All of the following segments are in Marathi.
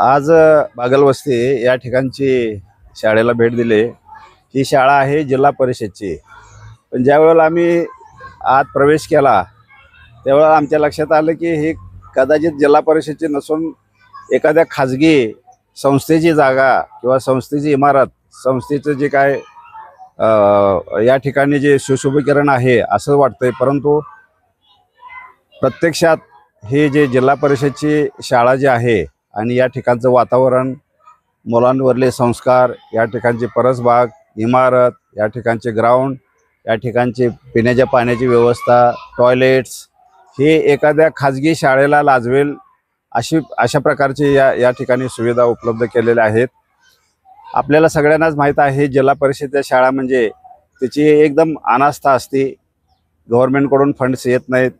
आज बागलवस्ती या ठिकाणची शाळेला भेट दिली. ही शाळा आहे जिल्हा परिषदची. पण ज्यावेळेला आम्ही आत प्रवेश केला त्यावेळेला आमच्या लक्षात आलं की ही कदाचित जिल्हा परिषदची नसून एखाद्या खाजगी संस्थेची जागा किंवा संस्थेची इमारत संस्थेचं जे काय या ठिकाणी जे सुशोभीकरण आहे असं वाटतंय. परंतु प्रत्यक्षात हे जे जिल्हा परिषदची शाळा जी आहे आणि या ठिकाणचं वातावरण मुलांवरले संस्कार या ठिकाणची परसबाग इमारत या ठिकाणचे ग्राउंड या ठिकाणची पिण्याच्या पाण्याची व्यवस्था टॉयलेट्स हे एखाद्या खाजगी शाळेला लाजवेल अशी अशा प्रकारची या या ठिकाणी सुविधा उपलब्ध केलेल्या आहेत. आपल्याला सगळ्यांनाच माहीत आहे जिल्हा परिषदेच्या शाळा म्हणजे त्याची एकदम अनास्था असते. गव्हर्मेंटकडून फंड्स येत नाहीत.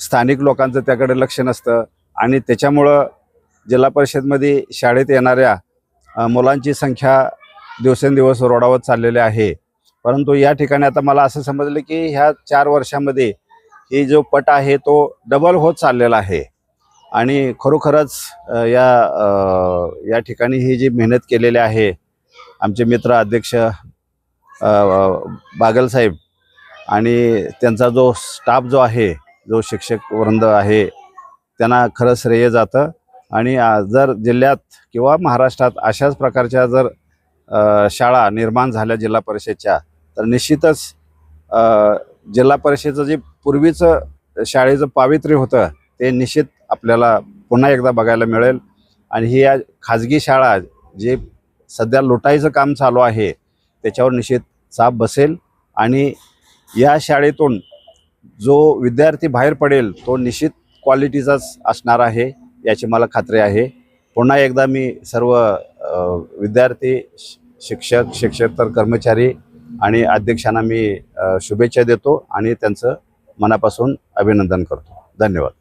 स्थानिक लोकांचं त्याकडे लक्ष नसतं. आणि त्याच्यामुळं जिल्हा परिषदमध्ये शाळेत येणाऱ्या मुलांची संख्या दिवसेंदिवस रोडावत चाललेली आहे. परंतु या ठिकाणी आता मला असं समजलं की ह्या चार वर्षामध्ये ही जो पट आहे तो डबल होत चाललेला आहे. आणि खरोखरच या या ठिकाणी ही जी मेहनत केलेली आहे आमचे मित्र अध्यक्ष बागलसाहेब आणि त्यांचा जो स्टाफ जो आहे जो शिक्षक वृंद आहे त्यांना खरं श्रेय जातं. आणि जर जिल्ह्यात किंवा महाराष्ट्रात अशाच प्रकारच्या जर शाळा निर्माण झाल्या जिल्हा परिषदच्या तर निश्चितच जिल्हा परिषदेचं जे पूर्वीचं शाळेचं पावित्र्य होतं ते निश्चित आपल्याला पुन्हा एकदा बघायला मिळेल. आणि ही या खाजगी शाळा जे सध्या लुटायचं काम चालू आहे त्याच्यावर निश्चित चाप बसेल. आणि या शाळेतून जो विद्यार्थी बाहेर पडेल तो निश्चित क्वालिटीचाच असणार आहे. याची मला खात्री आहे. पुन्हा एकदा मी सर्व विद्यार्थी शिक्षक शिक्षकेतर कर्मचारी आणि अध्यक्षांना मी शुभेच्छा देतो आणि त्यांचं मनापासून अभिनंदन करतो. धन्यवाद.